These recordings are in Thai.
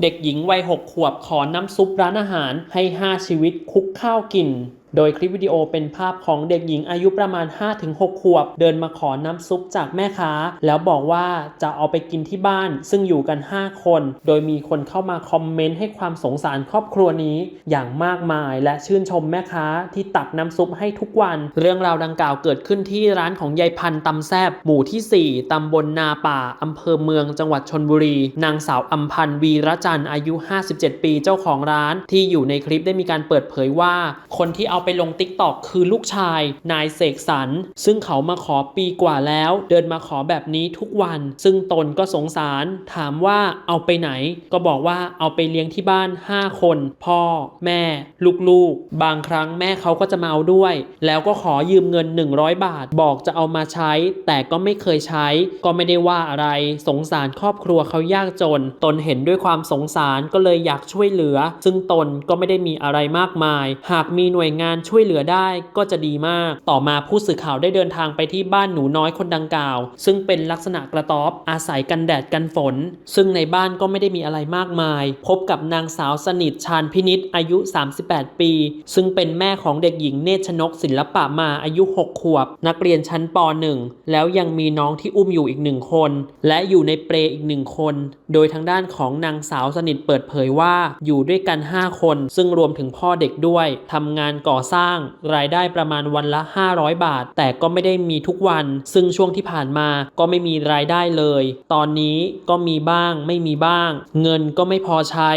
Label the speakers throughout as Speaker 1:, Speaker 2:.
Speaker 1: เด็กหญิงวัยหกขวบขอน้ำซุปร้านอาหารให้ 5 ชีวิตคุกข้าวกิน โดยคลิปวิดีโอเป็นภาพของเด็กหญิงอายุประมาณ 5-6 ขวบ เดินมาขอน้ำซุปจากแม่ค้า แล้วบอกว่าจะเอาไปกินที่บ้าน ซึ่งอยู่กัน 5 คน โดยมีคนเข้ามาคอมเมนต์ให้ความสงสารครอบครัวนี้ อย่างมากมายและชื่นชมแม่ค้าที่ตักน้ำซุปให้ทุกวัน เรื่องราวดังกล่าวเกิดขึ้นที่ร้านของยายพันธ์ตำแซบหมู่ที่ 4ตำบลนาป่าอำเภอเมืองจังหวัดชนบุรี นางสาวอัมพันธ์วีระจันทร์อายุ 57 ปีเจ้าของร้าน ที่อยู่ในคลิปได้มีการเปิดเผยว่า คนที่เอาไปลงติ๊กตอกคือลูกชาย นายเสกสรรซึ่งเขามาขอปีกว่าแล้ว เดินมาขอแบบนี้ทุกวัน ซึ่งตนก็สงสารถามว่าเอาไปไหน ก็บอกว่าเอาไปเลี้ยงที่บ้าน 5 คน พ่อ แม่ ลูกๆ บางครั้งแม่เขาก็จะมาเอาด้วย แล้วก็ขอยืมเงิน 100 บาท บอกจะเอามาใช้ แต่ก็ไม่เคยใช้ ก็ไม่ได้ว่าอะไร สงสารครอบครัวเขายากจน ตนเห็นด้วยความสงสารก็เลยอยากช่วยเหลือ ซึ่งตนก็ไม่ได้มีอะไรมากมาย หากมีหน่วยงานช่วยเหลือได้ก็จะดีมาก ต่อมาผู้สื่อข่าวได้เดินทางไปที่บ้านหนูน้อยคนดังกล่าว ซึ่งเป็นลักษณะกระต๊อบอาศัยกันแดดกันฝน ซึ่งในบ้านก็ไม่ได้มีอะไรมากมาย พบกับนางสาวสนิทชาญพินิษอายุ 38 ปี ซึ่งเป็นแม่ของเด็กหญิงเนชนกศิลปะมาอายุ 6 ขวบ นักเรียนชั้นป .1 แล้วยังมีน้องที่อุ้มอยู่อีกหนึ่งคน และอยู่ในเปลอีกหนึ่งคน โดยทางด้านของนางสาวสนิทเปิดเผยว่าอยู่ด้วยกัน 5 คน ซึ่งรวมถึงพ่อเด็กด้วยทำงานก่อสร้าง รายได้ประมาณวันละ 500 บาท แต่ก็ไม่ได้มีทุกวัน ซึ่งช่วงที่ผ่านมาก็ไม่มีรายได้เลย ตอนนี้ก็มีบ้างไม่มีบ้าง เงินก็ไม่พอใช้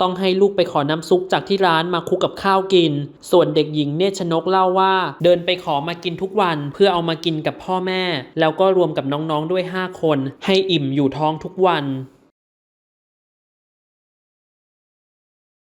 Speaker 1: ต้องให้ลูกไปขอน้ำซุปจากที่ร้านมาคลุกกับข้าวกิน ส่วนเด็กหญิงเนชนกเล่าว่า เดินไปขอมากินทุกวัน เพื่อเอามากินกับพ่อแม่ แล้วก็รวมกับน้องๆด้วย 5 คน ให้อิ่มอยู่ท้องทุกวัน